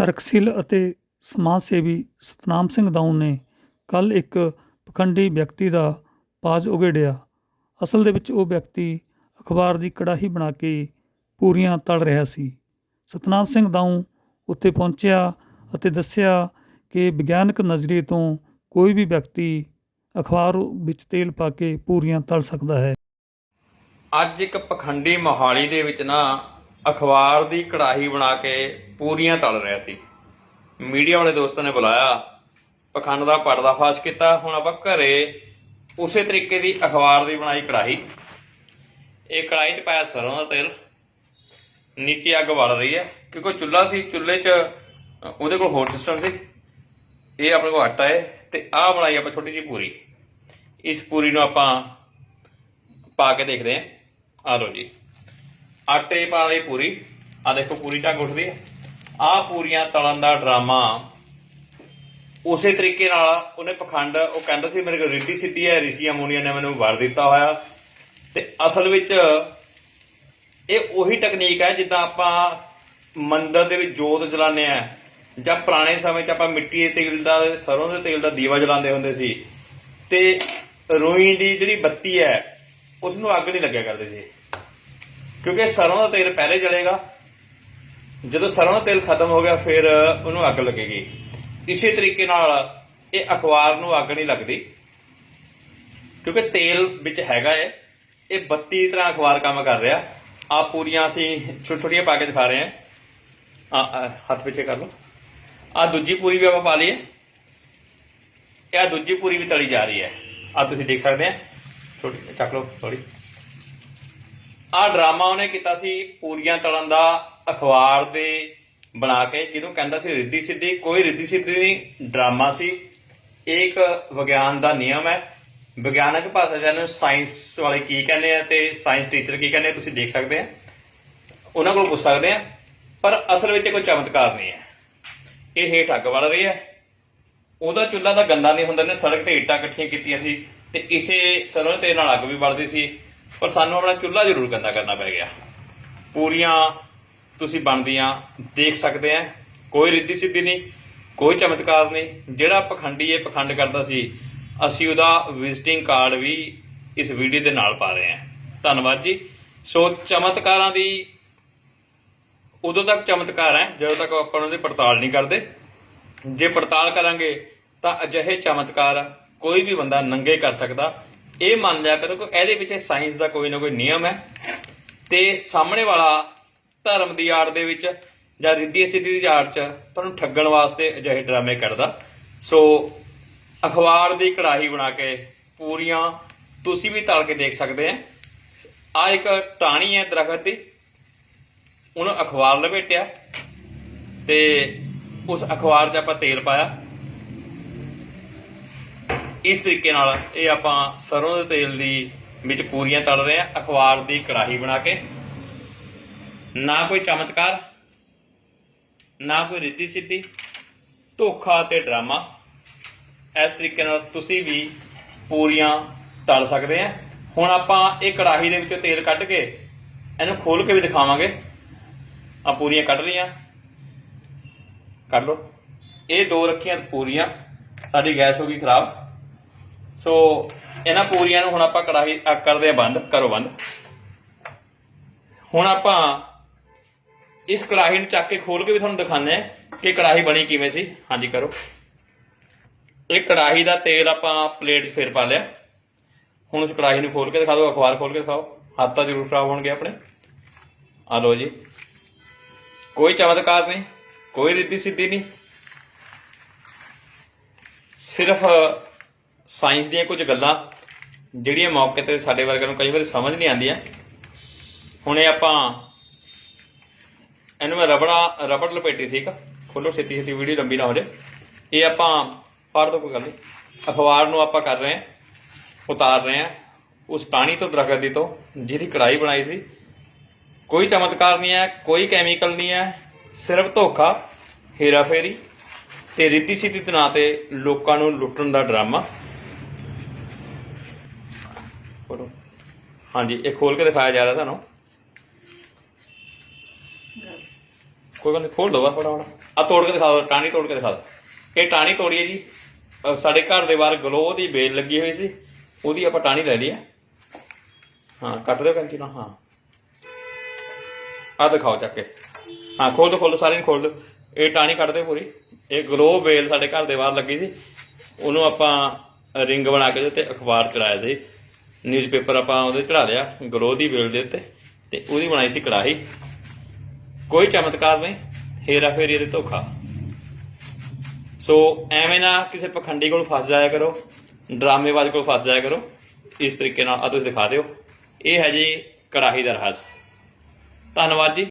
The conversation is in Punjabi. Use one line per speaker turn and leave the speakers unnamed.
ਤਰਕਸ਼ੀਲ ਅਤੇ ਸਮਾਜ ਸੇਵੀ ਸਤਨਾਮ ਸਿੰਘ ਦਾਊ ਨੇ ਕੱਲ ਇੱਕ ਪਖੰਡੀ ਵਿਅਕਤੀ ਦਾ ਪਾਜ ਉਗੇੜਿਆ ਅਸਲ ਦੇ ਵਿੱਚ ਉਹ ਵਿਅਕਤੀ ਅਖਬਾਰ ਦੀ ਕੜਾਹੀ ਬਣਾ ਕੇ ਪੂਰੀਆਂ ਤਲ ਰਿਹਾ ਸੀ। ਸਤਨਾਮ ਸਿੰਘ ਦਾਊ ਉੱਥੇ ਪਹੁੰਚਿਆ ਅਤੇ ਦੱਸਿਆ ਕਿ ਵਿਗਿਆਨਕ ਨਜ਼ਰੀਏ ਤੋਂ ਕੋਈ ਵੀ ਵਿਅਕਤੀ ਅਖਬਾਰ ਵਿੱਚ ਤੇਲ ਪਾ ਕੇ ਪੂਰੀਆਂ ਤਲ ਸਕਦਾ ਹੈ।
ਅੱਜ ਇੱਕ ਪਖੰਡੀ ਮੋਹਾਲੀ ਦੇ ਵਿੱਚ ਨਾ ਅਖਬਾਰ ਦੀ ਕੜਾਹੀ ਬਣਾ ਕੇ ਪੂਰੀਆਂ ਤਲ ਰਿਹਾ ਸੀ। ਮੀਡੀਆ ਵਾਲੇ ਦੋਸਤਾਂ ਨੇ ਬੁਲਾਇਆ। ਪਖੰਡ ਦਾ ਪਰਦਾਫਾਸ਼ ਕੀਤਾ। ਹੁਣ ਆਪਾਂ ਘਰੇ ਉਸੇ ਤਰੀਕੇ ਦੀ ਅਖਬਾਰ ਦੀ ਬਣਾਈ ਕੜਾਹੀ। ਇਹ ਕੜਾਹੀ 'ਚ ਪਾਇਆ ਸਰੋਂ ਦਾ ਤੇਲ। ਨੀਚੇ ਅੱਗ ਬਲ ਰਹੀ ਹੈ। ਕਿਉਂਕਿ ਚੁੱਲ੍ਹਾ ਸੀ। ਚੁੱਲ੍ਹੇ 'ਚ ਉਹਦੇ ਕੋਲ ਹੋਰ ਸਿਸਟਮ ਸੀ। ਇਹ ਆਪਣੇ ਕੋਲ ਆਟਾ ਹੈ ਤੇ ਆਹ ਬਣਾਈ ਆਪਾਂ ਛੋਟੀ ਜਿਹੀ ਪੂਰੀ। ਇਸ ਪੂਰੀ ਨੂੰ ਆਪਾਂ ਪਾ ਕੇ ਦੇਖਦੇ ਹਾਂ। ਆ ਲਓ ਜੀ। ਆਟੇ ਪਾ ਪੂਰੀ। ਆ ਦੇਖੋ ਪੂਰੀ ਢੱਕ ਉੱਠਦੀ ਹੈ। ਆ ਪੂਰੀਆਂ ਤਲਣ ਦਾ ਡਰਾਮਾ ਉਸੇ ਤਰੀਕੇ ਨਾਲ ਉਹਨੇ ਪਖੰਡ, ਉਹ ਕਹਿੰਦਾ ਸੀ ਮੇਰੇ ਕੋਲ ਰਿੱਧੀ ਸਿੱਧੀ ਹੈ, ਰਿਸ਼ੀ ਅਮੋਨੀਆ ਨੇ ਮੈਨੂੰ ਵਰ ਦਿੱਤਾ ਹੋਇਆ। ਤੇ ਅਸਲ ਵਿੱਚ ਇਹ ਉਹੀ ਟੈਕਨੀਕ ਹੈ ਜਿੱਦਾਂ ਆਪਾਂ ਮੰਦਰ ਦੇ ਵਿੱਚ ਜੋਤ ਜਲਾਉਂਦੇ ਆ ਜਾਂ ਪੁਰਾਣੇ ਸਮੇਂ 'ਚ ਆਪਾਂ ਮਿੱਟੀ ਦੇ ਤੇਲ ਦਾ, ਸਰੋਂ ਦੇ ਤੇਲ ਦਾ ਦੀਵਾ ਜਲਾਉਂਦੇ ਹੁੰਦੇ ਸੀ। ਤੇ ਰੂਈ ਦੀ ਜਿਹੜੀ ਬੱਤੀ ਹੈ ਉਸ ਨੂੰ ਅੱਗ ਨਹੀਂ ਲੱਗਿਆ ਕਰਦੇ ਸੀ। ਕਿਉਂਕਿ ਸਰੋਂ ਦਾ ਤੇਲ ਪਹਿਲੇ ਜਲੇਗਾ। ਜਦੋਂ ਸਰੋਂ ਦਾ ਤੇਲ ਖਤਮ ਹੋ ਗਿਆ, ਫਿਰ ਉਹਨੂੰ ਅੱਗ ਲੱਗੇਗੀ। ਇਸੇ ਤਰੀਕੇ ਨਾਲ ਇਹ ਅਖਬਾਰ ਨੂੰ ਅੱਗ ਨਹੀਂ ਲੱਗਦੀ। ਕਿਉਂਕਿ ਤੇਲ ਵਿੱਚ ਹੈਗਾ ਹੈ ਇਹ ਬੱਤੀ ਦੀ ਤਰ੍ਹਾਂ ਅਖਬਾਰ ਕੰਮ ਕਰ ਰਿਹਾ। ਆ ਪੂਰੀਆਂ ਅਸੀਂ ਛੋਟੀਆਂ ਛੋਟੀਆਂ ਪਾ ਕੇ ਦਿਖਾ ਰਹੇ ਹਾਂ। ਆ ਹੱਥ ਪਿੱਛੇ ਕਰ ਲਓ। ਆ ਦੂਜੀ ਪੂਰੀ ਵੀ ਆਪਾਂ ਪਾ ਲਈਏ। ਇਹ ਆਹ ਦੂਜੀ ਪੂਰੀ ਵੀ ਤਲੀ ਜਾ ਰਹੀ ਹੈ। ਆ ਤੁਸੀਂ ਦੇਖ ਸਕਦੇ ਆ। ਛੋਟੀ ਚੱਕ ਲਓ ਥੋੜੀ ਆ ਡਰਾਮਾ ਉਹਨੇ ਕੀਤਾ ਸੀ ਪੂਰੀਆਂ ਤਲਣ ਦਾ ਅਖਬਾਰ ਦੇ ਬਣਾ ਕੇ, ਜਿਹਨੂੰ ਕਹਿੰਦਾ ਸੀ ਰਿੱਧੀ ਸਿੱਧੀ। ਕੋਈ ਰਿੱਧੀ ਸਿੱਧੀ ਨਹੀਂ, ਡਰਾਮਾ ਸੀ। ਇਹ ਇੱਕ ਵਿਗਿਆਨ ਦਾ ਨਿਯਮ ਹੈ। ਵਿਗਿਆਨਕ ਭਾਸ਼ਾ ਜਿਹਨੂੰ ਸਾਇੰਸ ਵਾਲੇ ਕੀ ਕਹਿੰਦੇ ਆ ਤੇ ਸਾਇੰਸ ਟੀਚਰ ਕੀ ਕਹਿੰਦੇ ਤੁਸੀਂ ਦੇਖ ਸਕਦੇ ਆ। ਉਹਨਾਂ ਕੋਲ ਪੁੱਛ ਸਕਦੇ ਆ, ਪਰ ਅਸਲ ਵਿੱਚ ਕੋਈ ਚਮਤਕਾਰ ਨਹੀਂ ਹੈ। ਇਹ ਹੇਠ ਅੱਗ ਵੜ ਰਹੀ ਹੈ। ਉਹਦਾ ਚੁੱਲ੍ਹਾ ਤਾਂ ਗੰਦਾ ਨਹੀਂ ਹੁੰਦਾ ਨੇ ਸੜਕ ਤੇ ਇੱਟਾਂ ਇਕੱਠੀਆਂ ਕੀਤੀਆਂ ਸੀ ਤੇ ਇਸੇ ਸਰੋਂ ਦੇ ਨਾਲ ਅੱਗ ਵੀ ਬਲਦੀ ਸੀ। ਪਰ ਸਾਨੂੰ ਆਪਣਾ ਚੁੱਲ੍ਹਾ ਜ਼ਰੂਰ ਗੰਦਾ ਕਰਨਾ ਪੈ ਗਿਆ। ਪੂਰੀਆਂ ਤੁਸੀਂ ਬਣਦੀਆਂ ਦੇਖ ਸਕਦੇ ਆ, ਕੋਈ ਰਿੱਧੀ ਸਿੱਧੀ ਨਹੀਂ, ਕੋਈ ਚਮਤਕਾਰ ਨਹੀਂ। ਜਿਹੜਾ ਪਖੰਡੀ ਇਹ ਪਖੰਡ ਕਰਦਾ ਸੀ, ਅਸੀਂ ਉਹਦਾ ਵਿਜ਼ਿਟਿੰਗ ਕਾਰਡ ਵੀ ਇਸ ਵੀਡੀਓ ਦੇ ਨਾਲ ਪਾ ਰਹੇ ਹਾਂ ਧੰਨਵਾਦ ਜੀ। ਸੋ ਚਮਤਕਾਰਾਂ ਦੀ ਉਦੋਂ ਤੱਕ ਚਮਤਕਾਰ ਹੈ, ਜਦੋਂ ਤੱਕ ਆਪਾਂ ਉਹਨਾਂ ਦੀ ਪੜਤਾਲ ਨਹੀਂ ਕਰਦੇ। ਜੇ ਪੜਤਾਲ ਕਰਾਂਗੇ ਤਾਂ ਅਜਿਹੇ ਚਮਤਕਾਰ ਕੋਈ ਵੀ ਬੰਦਾ ਨੰਗੇ ਕਰ ਸਕਦਾ। ਇਹ ਮੰਨ ਲਿਆ ਕਰੋ ਕਿ ਇਹਦੇ ਪਿੱਛੇ ਸਾਇੰਸ ਦਾ ਕੋਈ ਨਾ ਕੋਈ ਨਿਯਮ ਹੈ ਤੇ ਸਾਹਮਣੇ ਵਾਲਾ ਧਰਮ ਦੀ ਆੜ ਦੇ ਵਿੱਚ ਜਾਂ ਰਿੱਧੀ ਸਿੱਧੀ ਦੀ ਆੜ 'ਚ ਤੁਹਾਨੂੰ ਠੱਗਣ ਵਾਸਤੇ ਅਜਿਹੇ ਡਰਾਮੇ ਕਰਦਾ ਸੋ ਅਖਬਾਰ ਦੀ ਕੜਾਹੀ ਬਣਾ ਕੇ ਪੂਰੀਆਂ ਤੁਸੀਂ ਵੀ ਤਲ ਕੇ ਦੇਖ ਸਕਦੇ ਆ। ਆ ਇੱਕ ਟਾਹਣੀ ਹੈ ਦਰਖਤ ਦੀ। ਉਹਨੂੰ ਅਖਬਾਰ ਲਪੇਟਿਆ ਤੇ ਉਸ ਅਖਬਾਰ 'ਚ ਆਪਾਂ ਤੇਲ ਪਾਇਆ। ਇਸ ਤਰੀਕੇ ਨਾਲ ਇਹ ਆਪਾਂ ਸਰੋਂ ਦੇ ਤੇਲ ਦੀ ਵਿੱਚ ਪੂਰੀਆਂ ਤਲ ਰਹੇ ਆ ਅਖਬਾਰ ਦੀ ਕੜਾਹੀ ਬਣਾ ਕੇ। ਨਾ ਕੋਈ ਚਮਤਕਾਰ, ਨਾ ਕੋਈ ਰਿੱਧੀ ਸਿੱਧੀ, ਧੋਖਾ ਤੇ ਡਰਾਮਾ। ਇਸ ਤਰੀਕੇ ਨਾਲ ਤੁਸੀਂ ਵੀ ਪੂਰੀਆਂ ਤਲ ਸਕਦੇ ਆ ਹੁਣ ਆਪਾਂ ਇਹ ਕੜਾਹੀ ਦੇ ਵਿੱਚੋਂ ਤੇਲ ਕੱਢ ਕੇ ਇਹਨੂੰ ਖੋਲ ਕੇ ਵੀ ਦਿਖਾਵਾਂਗੇ। ਆ ਪੂਰੀਆਂ ਕੱਢ ਲਈਆਂ ਕੱਢ ਲਓ। ਇਹ ਦੋ ਰੱਖੀਆਂ ਪੂਰੀਆਂ। ਸਾਡੀ ਗੈਸ ਹੋ ਗਈ ਖਰਾਬ। ਸੋ ਇਹਨਾਂ ਪੂਰੀਆਂ ਨੂੰ ਹੁਣ ਆਪਾਂ ਕੜਾਹੀ ਕਰਦੇ ਆ ਬੰਦ, ਕਰੋ ਬੰਦ। ਹੁਣ ਆਪਾਂ ਇਸ ਕੜਾਹੀ ਨੂੰ ਚੱਕ ਕੇ ਖੋਲ ਕੇ ਵੀ ਤੁਹਾਨੂੰ ਦਿਖਾਉਂਦੇ ਆ ਕਿ ਕੜਾਹੀ ਬਣੀ ਕਿਵੇਂ ਸੀ। ਹਾਂਜੀ, ਕਰੋ। ਇਹ ਕੜਾਹੀ ਦਾ ਤੇਲ ਆਪਾਂ ਪਲੇਟ 'ਚ ਫੇਰ ਪਾ ਲਿਆ। ਹੁਣ ਉਸ ਕੜਾਹੀ ਨੂੰ ਖੋਲ ਕੇ ਦਿਖਾ ਦਿਓ, ਅਖਬਾਰ ਖੋਲ ਕੇ ਦਿਖਾਓ। ਹੱਥ ਤਾਂ ਜ਼ਰੂਰ ਖਰਾਬ ਹੋਣਗੇ ਆਪਣੇ। ਆ ਲਓ ਜੀ। ਕੋਈ ਚਮਤਕਾਰ ਨਹੀਂ, ਕੋਈ ਰਿੱਧੀ ਸਿੱਧੀ ਨਹੀਂ। ਸਿਰਫ ਸਾਇੰਸ ਦੀਆਂ ਕੁਝ ਗੱਲਾਂ ਜਿਹੜੀਆਂ ਮੌਕੇ ਤੇ ਸਾਡੇ ਵਰਗਿਆਂ ਨੂੰ ਕਈ ਵਾਰੀ ਸਮਝ ਨਹੀਂ ਆਉਂਦੀਆਂ। ਹੁਣੇ ਆਪਾਂ ਇਹਨੂੰ ਮੈਂ ਰਬੜਾ, ਰਬੜ ਲਪੇਟੀ ਸੀ ਇੱਕ। ਖੋਲੋ ਛੇਤੀ ਛੇਤੀ, ਵੀਡੀਓ ਲੰਬੀ ਨਾ ਹੋ ਜਾਏ। ਇਹ ਆਪਾਂ ਪੜ ਦੋ ਕੋਈ ਗੱਲ ਨਹੀਂ। ਅਖਬਾਰ ਨੂੰ ਆਪਾਂ ਕਰ ਰਹੇ ਹਾਂ, ਉਤਾਰ ਰਹੇ ਹਾਂ। ਉਸ ਟਾਣੀ ਤੋਂ, ਦਰਖਤ ਦੀ ਤੋਂ, ਜਿਹਦੀ ਕੜਾਈ ਬਣਾਈ ਸੀ। ਕੋਈ ਚਮਤਕਾਰ ਨਹੀਂ ਹੈ, ਕੋਈ ਕੈਮੀਕਲ ਨਹੀਂ ਹੈ। ਸਿਰਫ ਧੋਖਾ, ਹੇਰਾਫੇਰੀ ਤੇ ਰਿੱਧੀ ਸਿੱਧੀ ਦੇ ਨਾਂ ਤੇ ਲੋਕਾਂ ਨੂੰ ਲੁੱਟਣ ਦਾ ਡਰਾਮਾ। ਹਾਂਜੀ, ਇਹ ਖੋਲ ਕੇ ਦਿਖਾਇਆ ਜਾ ਰਿਹਾ ਤੁਹਾਨੂੰ। ਕੋਈ ਗੱਲ ਨਹੀਂ ਖੋਲ ਦੋ ਬੜਾ ਬੜਾ ਆ ਤੋੜ ਕੇ ਦਿਖਾ ਦੋ ਟਾਣੀ ਤੋੜ ਕੇ ਦਿਖਾ ਦਿਓ। ਇਹ ਟਾਣੀ ਤੋੜੀ ਜੀ। ਸਾਡੇ ਘਰ ਦੇ ਬਾਹਰ ਗਲੋ ਦੀ ਬੇਲ ਲੱਗੀ ਹੋਈ ਸੀ, ਉਹਦੀ ਆਪਾਂ ਟਾਣੀ ਲੈ ਲਈ ਹੈ ਹਾਂ ਕੱਟ ਦਿਓ ਕੰਚੀ ਨਾਲ, ਹਾਂ। ਆ ਦਿਖਾਓ ਚੱਕ ਕੇ। ਹਾਂ ਖੋਲ ਦੋ ਖੋਲ ਦੋ ਸਾਰੇ ਨੂੰ ਖੋਲ ਦੋ ਇਹ ਟਾਣੀ ਕੱਢ ਦਿਓ ਪੂਰੀ। ਇਹ ਗਲੋ ਬੇਲ ਸਾਡੇ ਘਰ ਦੇ ਬਾਹਰ ਲੱਗੀ ਸੀ। ਉਹਨੂੰ ਆਪਾਂ ਰਿੰਗ ਬਣਾ ਕੇ ਤੇ ਅਖਬਾਰ ਚੜਾਇਆ ਸੀ। ਨਿਊਜ਼ਪੇਪਰ ਆਪਾਂ ਉਹਦੇ ਚੜਾ ਲਿਆ ਗਲੋ ਦੀ ਬੇਲ ਦੇ ਉੱਤੇ, ਤੇ ਉਹਦੀ ਬਣਾਈ ਸੀ ਕੜਾਹੀ। ਕੋਈ ਚਮਤਕਾਰ ਨਹੀਂ, ਹੇਰਾ ਫੇਰੀ ਦੇ ਧੋਖਾ। ਸੋ ਐਵੇਂ ਨਾ ਕਿਸੇ ਪਖੰਡੀ ਕੋਲ ਫਸ ਜਾਇਆ ਕਰੋ, ਡਰਾਮੇਬਾਜ਼ ਕੋਲ ਫਸ ਜਾਇਆ ਕਰੋ, ਇਸ ਤਰੀਕੇ ਨਾਲ ਆ ਤੁਸੀਂ ਦਿਖਾ ਦਿਓ। ਇਹ ਹੈ ਜੀ ਕੜਾਹੀ ਦਾ ਰਹੱਸ। ਧੰਨਵਾਦ ਜੀ।